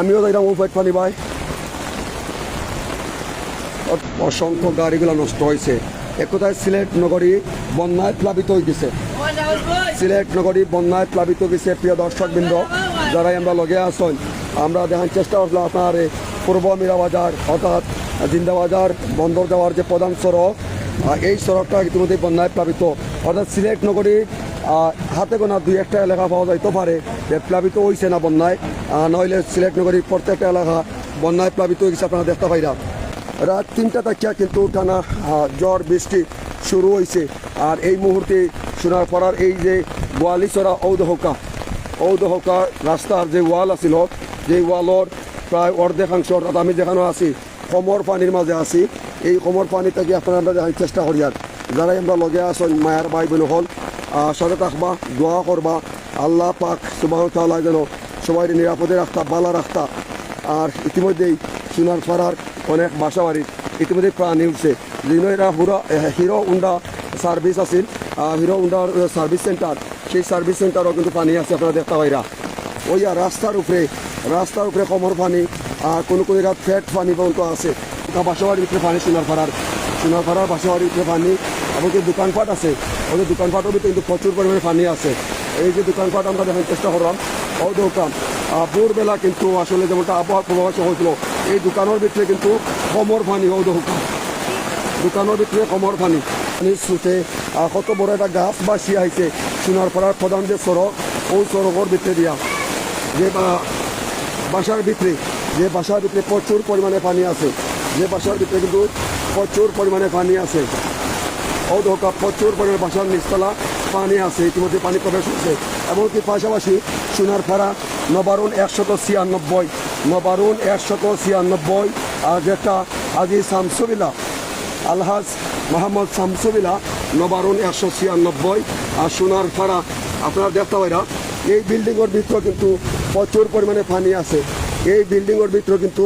আমিও অসংখ্য গাড়িগুলো নষ্ট হয়েছে একথায় সিলেট নগরী বন্যায় প্লাবিত হয়ে গেছে। সিলেট নগরী বন্যায় প্লাবিত গেছে, প্রিয় দর্শকবৃন্দ। যারাই আমরা লগে আসন আমরা দেখার চেষ্টা করলাম আপনার। পূর্ব মীরাবাজার, অর্থাৎ জিন্দাবাজার বন্দর যাওয়ার যে প্রধান সড়ক এই সড়কটা ইতিমধ্যে বন্যায় প্লাবিত। অর্থাৎ সিলেট নগরী হাতে গোনা দুই একটা এলাকা পাওয়া যাইতে পারে, যে প্লাবিত হয়েছে না বন্যায়। নইলে সিলেট নগরীর প্রত্যেকটা এলাকা বন্যায় প্লাবিত হয়ে গেছে আপনারা দেখতে পাইরা। রাত তিনটা তাকিয়া কিন্তু টানা ঝড়, বৃষ্টি শুরু হয়েছে আর এই মুহূর্তে সোনার পাড়ার এই যে গোয়ালিচরা ঔদহকা ঔদহকা রাস্তার যে ওয়াল আছিল, যে ওয়ালর প্রায় অর্ধেকাংশ অর্থাৎ আমি যেখানে আছি, কমর পানির মাঝে আছি। এই কমর পানি থেকে আপনারা দেখার চেষ্টা করি আর। যারাই আমরা লগে আসন মায়ের ভাই বোন হল সাথে থাকবা, দোয়া করবা। আল্লাহ পাক সুবাহ তাল্লাহ যেন সবাই নিরাপদে রাখতা বালা রাখতা। আর ইতিমধ্যেই সোনার পাড়ার অনেক বাসা বাড়ির ইতিমধ্যে প্রাণ উঠছে যিনি এরা হুরা হিরো উন্ডা সার্ভিস আছিল। হিরো উন্ডার সার্ভিস সেন্টার, সেই সার্ভিস সেন্টারও কিন্তু পানি আছে আপনারা দেখতে পাইরা। ওই রাস্তার উপরে রাস্তার উপরে কমর পানি, আর কোনো কোনো ফ্যাট পানি পর্যন্ত আছে। বাসা বাড়ির ভিতরে পানি, সোনার পাড়ার সোনার পাড়ার বাসা বাড়ির ভিতরে পানি। এমনকি দোকানপাট আছে ওদের দোকানপাটের ভিতরে কিন্তু প্রচুর পরিমাণে পানি আছে। এই যে দোকানপাট আমরা দেখার চেষ্টা করলাম আহ, ভোরবেলা কিন্তু আসলে যেমনটা আবহাওয়া প্রভাবিত হয়েছিল এই দোকানের ভিতরে কিন্তু কমর পানি ও দোকান। দোকানের ভিতরে কমর পানি। পানির স্রোতে কত বড় একটা গাছ বাসি আইছে সোনারপাড়ার প্রধান যে সড়ক ওই সড়কের ভিতরে দিয়া। যে বাসার ভিতরে যে বাসার ভিতরে প্রচুর পরিমাণে পানি আছে যে বাসার ভিতরে কিন্তু প্রচুর পরিমাণে পানি আছে। অধকা প্রচুর পরিমাণে বাসার নিচতলা পানি আছে ইতিমধ্যে পানি প্রবেশ হচ্ছে এমনকি পাশাপাশি সোনারপাড়া নবারুণ একশত ছিয়ানব্বই নবারুণ একশত ছিয়ানব্বই আর যেটা আজি শামসুবিলা আলহাজ মোহাম্মদ শামসুবিলা নবারুণ একশো ছিয়ানব্বই আর সোনারপাড়া আপনারা দেখতে পাইরা এই বিল্ডিংয়ের ভিতরে কিন্তু প্রচুর পরিমাণে পানি আছে। এই বিল্ডিংয়ের ভিতরে কিন্তু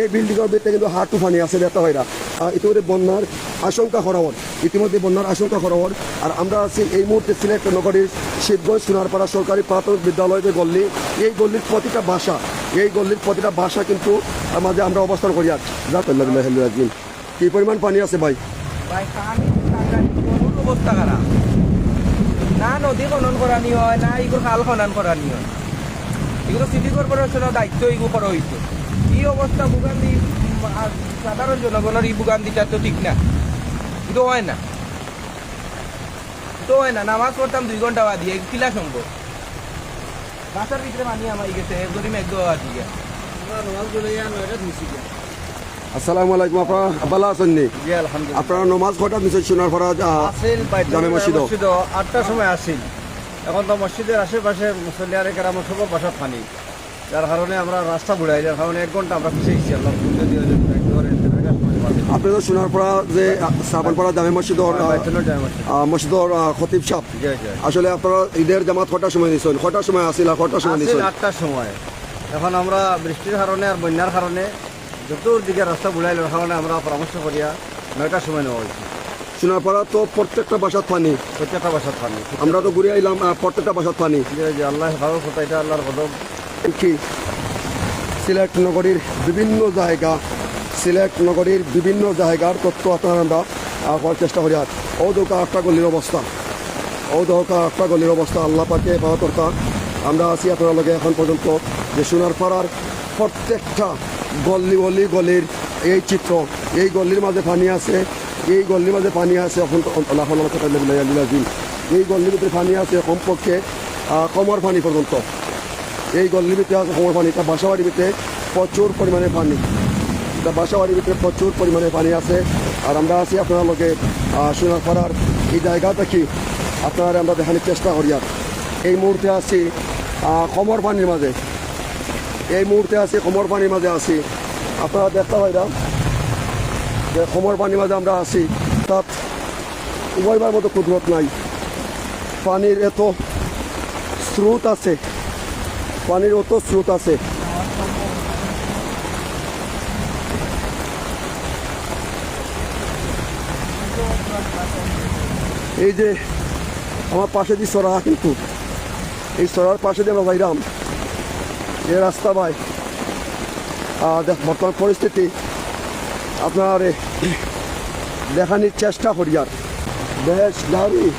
এই বিল্ডিংয়ের ভিতরে কিন্তু হাঁটু পানি আছে দেখতে আহ, ইতিমধ্যে বন্যার আশঙ্কা হরহর। ইতিমধ্যে বন্যার আশঙ্কা হরহর। আর আমরা আছি এই মুহূর্তে সিলেট নগরীর শিবগঞ্জ সোনারপাড়া সরকারি প্রাথমিক বিদ্যালয় যে গল্লি, এই গল্লির প্রতিটা বাসা, এই গল্লির প্রতিটা বাসা কিন্তু মাঝে আমরা অবস্থান করি করলাম কি পরিমাণ পানি আছে ভাই? না নদী খনন করানি হয়, না এগুলো খাল খনন করানি হয়। এগুলো সিটি কর্পোরেশনের দায়িত্ব এগুলো করা হয়েছে এই অবস্থা সাধারণ জনগণের এই ভোগান্তিটা তো ঠিক না। কিন্তু হয় না। তো হয় না নামাজ পড়তাম দুই ঘণ্টা বাদি কিলা সম্ভব। বাসার ভিতরে পানি আমার গেছে যদি মেঘ দিয়ে আসসালামু আলাইকুম আপনারা ভালো আছেন নি? আপনারা নমাজ কটা নিশ্চয় সোনারপাড়া আহ, জামে মসজিদ আটটার সময় এখন তো মসজিদের আশেপাশে মুসলিয়ারে কেরাম সব বাসা পানি। যার কারণে আমরা রাস্তা বুড়াই যার কারণে এক ঘণ্টা আমরা আল্লাহ যদি আপনি তো সোনারপাড়া যে শ্রাবণপাড়া জামে মসজিদ মসজিদর আহ, খতিব সাহ। আসলে আপনারা ঈদের জামাত কটার সময় নিছেন কটার সময় আসিল কটার সময় নিছেন আটটার সময়। এখন আমরা বৃষ্টির কারণে আর বন্যার কারণে চতুর্দিকে রাস্তা বুড়াইলের কারণে আমরা পরামর্শ করিয়া নয়টার সময় নেওয়া হয়েছে। সোনারপাড়া তো প্রত্যেকটা বাসাত পানি প্রত্যেকটা বাসার পানি আমরা তো ঘুরে আইলাম প্রত্যেকটা বাসাত পানি আল্লাহ ভালো কথা এটা আল্লাহর কদম। কি? সিলেট নগরীর বিভিন্ন জায়গা সিলেট নগরীর বিভিন্ন জায়গার তথ্য আপনার আমরা করার চেষ্টা করি আর ঔদকা আটটা গলির অবস্থা ঔদকা আটটা গলির অবস্থা আল্লাহ পাকে পাওয়া আমরা আছি আপনার লগে এখন পর্যন্ত যে সোনারপাড়ার প্রত্যেকটা গল্লি গলি গলির এই চিত্র এই গল্লির মাঝে পানি আছে, এই গল্লির মাঝে পানি আছে এখন এই গল্লির ভিতরে পানি আছে কমপক্ষে কমর পানি পর্যন্ত এই গল্লির ভিতরে আছে কমর পানি তা বাসাবাড়ির ভিতরে প্রচুর পরিমাণে পানি। তা বাসাবাড়ির ভিতরে প্রচুর পরিমাণে পানি আছে। আর আমরা আছি আপনার লোকে সোনার পাড়ার এই জায়গা কি আপনারা আমরা দেখানোর চেষ্টা করি আর। এই মুহূর্তে আছি কমর পানির মাঝে। এই মুহূর্তে আছি কমর পানির মাঝে আছি। আপনারা দেখতে পাইলাম যে কমর পানির মাঝে আমরা আছি। তাত উভয়বার মতো কুদরত নাই। পানির এত স্রোত আছে। পানির অত স্রোত আছে। এই যে আমার পাশে দিয়ে সরা কিন্তু এই সরার পাশে দিয়ে আমরা যাইলাম এই রাস্তা ভাই। দেখ বর্তমান পরিস্থিতি। আপনার এ, দেখানির চেষ্টা করি আর। বেশ গাড়ি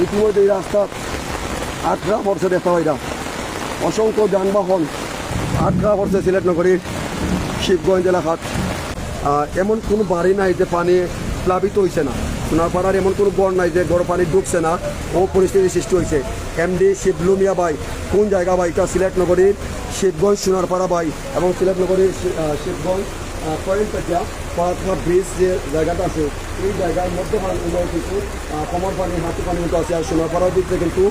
ইতিমধ্যে এই রাস্তা আটকা পড়ছে দেখা হয় না অসংখ্য যানবাহন আটকা পড়ছে সিলেট নগরীর শিবগঞ্জ এলাকাত আহ, এমন কোনো বাড়ি নাই যে পানি প্লাবিত হয়েছে না। সোনারপাড়ার এমন কোনো গড় নাই যে গড় পানি ঢুকছে না। ও পরিস্থিতির সৃষ্টি হয়েছে। এমডি শিবলু মিয়া বাই কোন জায়গা বাই? এটা সিলেট নগরীর শিবগঞ্জ সোনারপাড়া বাই এবং সিলেট নগরীর শিবগঞ্জ থেকে পড়াশোনা ব্রিজ যে জায়গাটা আছে এই জায়গার মধ্যে আহ, কোমর পানি হাতি পানি মতো আছে। আর সোনারপাড়ার দিক থেকে কিন্তু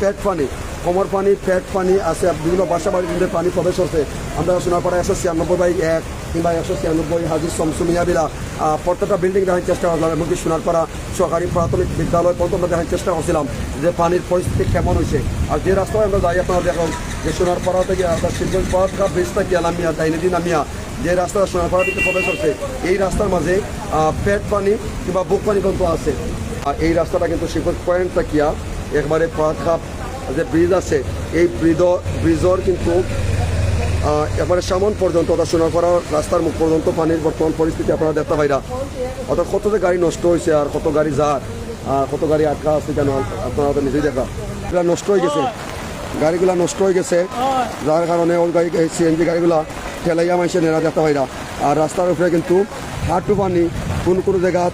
পেট পানি কোমর পানি পেট পানি আছে। বিভিন্ন বাসা বাড়ির পানি প্রবেশ হচ্ছে আমরা সোনারপাড়া একশো ছিয়ানব্বই বাই এক। কিংবা একশো ছিয়ানব্বই হাজির শমসু মিয়াবিলা প্রত্যেকটা বিল্ডিং দেখার চেষ্টা করলাম এমনকি সোনারপাড়া সরকারি প্রাথমিক বিদ্যালয় পর্যন্ত দেখার চেষ্টা করছিলাম যে পানির পরিস্থিতি কেমন হয়েছে। আর যে রাস্তায় আমরা যাই আপনারা দেখুন, যে সোনারপাড়া থেকে আপনার শিবগঞ্জ পাড়া থেকে ব্রিজ থেকে নামিয়া ডাইনেদি নামিয়া যে রাস্তা সোনারপাড়া থেকে প্রবেশ হচ্ছে এই রাস্তার মাঝে পেট পানি কিংবা বুক পানি কিন্তু আছে। আর এই রাস্তাটা কিন্তু শিবগঞ্জ পয়েন্ট থাকিয়া একবারে পাখাপ যে ব্রিজ আছে, এই ব্রিজ ব্রিজর কিন্তু এবারে সামন পর্যন্ত অর্থাৎ সোনারপাড়া রাস্তার মুখ পর্যন্ত পানির বর্তমান পরিস্থিতি আপনারা দেখতে পাইরা অর্থাৎ কত যে গাড়ি নষ্ট হয়েছে আর কত গাড়ি যার কত গাড়ি আটকা আছে কেন আপনারা তো নিজেই দেখা এগুলা নষ্ট হয়ে গেছে। গাড়িগুলা নষ্ট হয়ে গেছে। যার কারণে ওই গাড়ি সিএনজি গাড়িগুলা ঠেলাইয়া মাইসে নেরা দেখতে পাইরা আর রাস্তার উপরে কিন্তু হাঁটু পানি, কোন কোন জায়গাত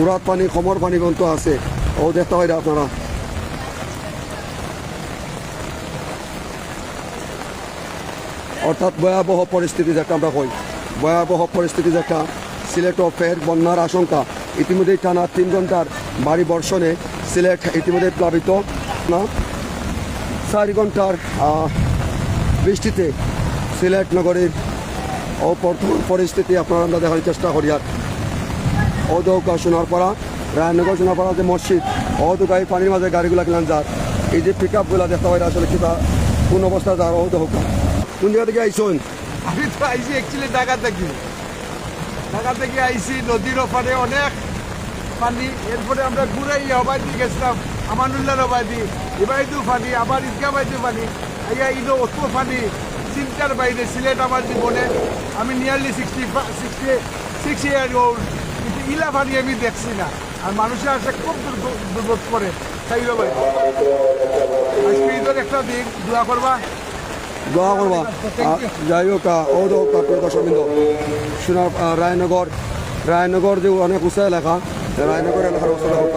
উড়াত পানি, কমর পানি কিন্তু আছে। ও দেখতে পাইরা আপনারা। অর্থাৎ ভয়াবহ পরিস্থিতি যেটা আমরা কই ভয়াবহ পরিস্থিতি যেটা, সিলেট ও ফের বন্যার আশঙ্কা। ইতিমধ্যেই টানা তিন ঘণ্টার ভারী বর্ষণে সিলেট ইতিমধ্যে প্লাবিত। না, চার ঘণ্টার বৃষ্টিতে সিলেট নগরীর অবর্তমান পরিস্থিতি আপনারা আমরা দেখার চেষ্টা করি আর। অদৌকা সোনারপাড়া, রায়নগর সোনারপাড়া যে মসজিদ, অদৌকা এই পানির মাঝে গাড়িগুলা কিলান যার। এই যে পিক আপগুলা দেখতে পাই আসলে কিতা কোন অবস্থা যার অদৌকা। কোন জায়গা থেকে আইসুন? আমি তো আইসি অ্যাকচুয়ালি ঢাকা থেকে। ঢাকা থেকে আইসি নদীর ওপারে অনেক পানি। এরপরে আমরা ঘুরাই অবাদি গেছিলাম আমানুল্লাহ অবাদি এবাইদু পানি, আবার ঈদগা বাইদু পানি। আইয়া ইদো অত পানি, চিন্তার বাইরে, সিলেট আমার জীবনে। আমি nearly sixty sixty six year old কিন্তু ইলা পানি আমি দেখছি না। আর মানুষের আসে খুব দুর্ভোগ করে। তাই ভাই। আজকে ঈদের একটা দিন, দোয়া করবা। দোয়া যাই হোক প্রিয় দর্শকবৃন্দ রায়নগর রায়নগর যে অনেক উঁচা এলাকা রায়নগর এলাকার অবস্থা হোক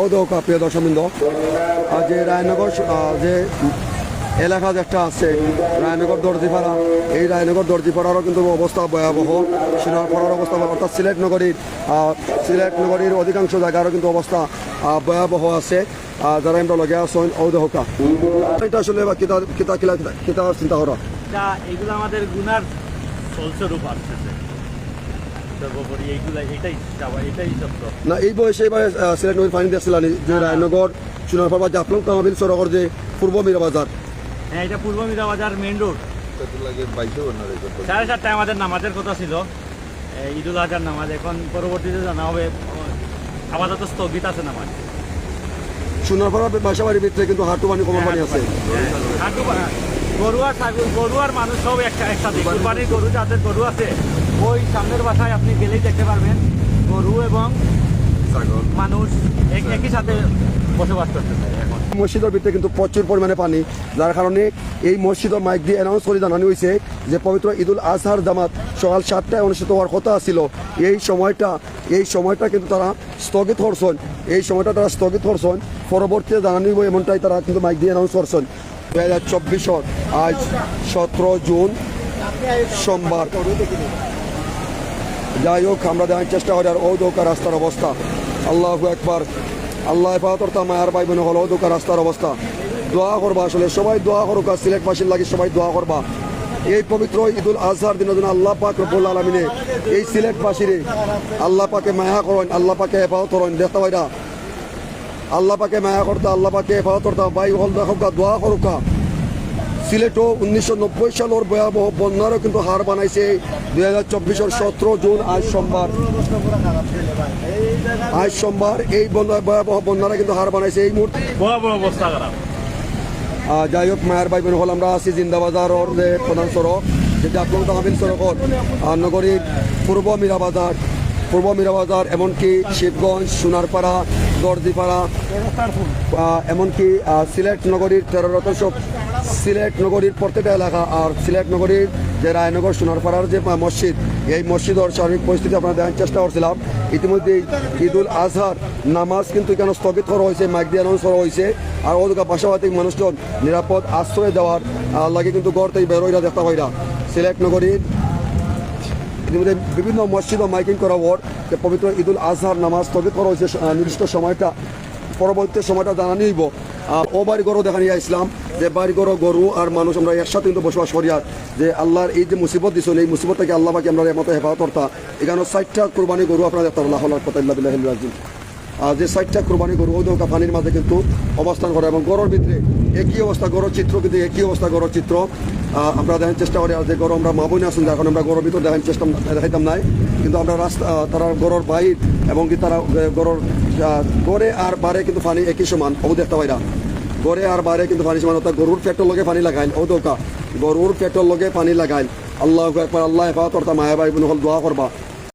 অদৌকা প্রিয় দর্শকবৃন্দ আর যে রায়নগর যে এলাকা যে একটা আছে রায়নগর দর্জিপাড়া। এই রায়নগর দর্জিপাড়ারও কিন্তু অবস্থা ভয়াবহ। সোনারপাড়ার অবস্থা অর্থাৎ সিলেট নগরীর সিলেট নগরীর অধিকাংশ জায়গারও কিন্তু অবস্থা ভয়াবহ আছে। যারা আমরা লগে আছেন ঔদহকা। এটা আসলে কিতা কিতা কিলা কিতা চিন্তা করা? এগুলো আমাদের গুনার আসতেছে না এই বয়সে এবার আহ, সিলেট নদীর পানি দেখছিলেন যে রায়নগর সোনারপাড়া জাফলং কামাবিল সরগর যে পূর্ব মীরাবাজার হ্যাঁ এটা পূর্ব মিরাবাজার মেইন রোড সাড়ে সাতটায় আমাদের নামাজের কথা ছিল। ঈদুল আজহার নামাজ এখন পরবর্তীতে জানা হবে আপাতত স্থগিত আছে নামাজ। সোনারপাড়া বাসা বাড়ির ভিতরে কিন্তু হাঁটু পানি কমর পানি আছে। হাঁটু গরু আর ছাগল গরু আর মানুষ সব একটা একসাথে। কুরবানির গরু যাদের গরু আছে। ওই সামনের বাসায় আপনি গেলেই দেখতে পারবেন। গরু এবং মানুষ একই সাথে বসবাস করতেছে এখন। মসজিদের ভিতরে কিন্তু প্রচুর পরিমাণে পানি যার কারণে এই মসজিদের মাইক দিয়ে অ্যানাউন্স করে জানানো হয়েছে যে পবিত্র ঈদুল আজহার জামাত সকাল সাতটায় অনুষ্ঠিত হওয়ার কথা ছিল। এই সময়টা এই সময়টা কিন্তু তারা স্থগিত করছেন এই সময়টা তারা স্থগিত করছেন পরবর্তীতে জানানো এমনটাই তারা কিন্তু মাইক দিয়ে অ্যানাউন্স করছেন দু হাজার চব্বিশত আজ সতেরো জুন সোমবার। যাই হোক আমরা দেখার চেষ্টা করি আর ও দৌকা রাস্তার অবস্থা। আল্লাহ একবার আল্লাহ পাতরতা মায়ার ভাই বোন হল দৌকা রাস্তার অবস্থা। দোয়া করবা আসলে, সবাই দোয়া করুক আর সিলেটবাসীর লাগে সবাই দোয়া করবা। এই পবিত্র ঈদুল আজহার দিনের জন্য আল্লাহ পাক রব্বুল আলমিনে এই সিলেটবাসীরে আল্লাহ পাকে মায়া করেন, আল্লাহ পাকে হেফাজত করেন। দেখতে পাইরা, আল্লাহ পাকে মায়া করতা, আল্লাহ পাকে হেফাজত করতা, ভাই হল দেখুকা দোয়া করুকা সিলেটও উনিশশো নব্বই সালের ভয়াবহ বন্যারও কিন্তু হার বানাইছে। দুই হাজার চব্বিশের সতেরো জুন আজ সোমবার। আজ সোমবার এই বন্যা ভয়াবহ বন্যারা কিন্তু হার বানাইছে এই মুহূর্তে। ভয়াবহ অবস্থা খারাপ। যাই হোক মায়ের ভাই বোন হল আমরা আছি জিন্দাবাজারর যে প্রধান সড়ক যেটা আপনার তাহমিল সড়কত। নগরীর পূর্ব মীরাবাজার পূর্ব মীরাবাজার এমনকি শিবগঞ্জ সোনারপাড়া দর্জিপাড়া এমনকি সিলেট নগরীর তেরোরত সব সিলেট নগরীর প্রত্যেকটা এলাকা আর সিলেট নগরীর যে রায়নগর, সোনারপাড়ার যে মসজিদ, এই মসজিদের স্বাভাবিক পরিস্থিতি আপনারা দেখার চেষ্টা করছিলাম। ইতিমধ্যেই ঈদুল আজহার নামাজ কিন্তু কেন স্থগিত করা হয়েছে, মাইক দিয়ে অ্যানাউন্স করা হয়েছে। আর ওদিকে পাশাপাশি মানুষজন নিরাপদ আশ্রয় দেওয়ার লাগে কিন্তু গড় থেকে বেরোইরা দেখতে পাইরা। সিলেট নগরীর ইতিমধ্যে বিভিন্ন মসজিদ ও মাইকিং করা যে পবিত্র ঈদুল আজহার নামাজ স্থগিত করা হয়েছে নির্দিষ্ট সময়টা, পরবর্তী সময়টা জানানি হইব। আর ও বাড়ি গরু দেখা নিয়ে আসলাম। যে বাড়ি গরু আর মানুষ আমরা একসাথে কিন্তু বসবাস করি আর যে আল্লাহর এই যে মুসিবত দিছিল, এই মুসিবত থেকে আল্লাহ বাকি আমরা মতো হেফাজত করতা এখানে ষাটটা কোরবানি গরু আপনারা দেখতে আল্লাহ রাজিম আর যে সাইডটা কোরবানি গরু নৌকা পানির মাঝে কিন্তু অবস্থান করে এবং গরুর ভিতরে একই অবস্থা, গরুর চিত্র কিন্তু একই অবস্থা, গরুর চিত্র। আমরা দেখার চেষ্টা করি, আর যে গরু আমরা মা আসুন এখন আমরা গরুর ভিতর দেখার চেষ্টা দেখাইতাম নাই। কিন্তু আমরা রাস্তা তারা গরুর বাইর এবং কি তারা গরুর গড়ে আর বারে কিন্তু পানি একই সমান ও দেখতে পাইরা। গড়ে আর বাইরে কিন্তু পানি সমান অর্থাৎ গরুর পেটর লগে পানি লাগাইল ও দৌকা, গরুর পেটর লগে পানি লাগাইল আল্লাহ একবার আল্লাহ হেফাজত অর্থাৎ মায়াবাই বোন হল দোয়া করবা।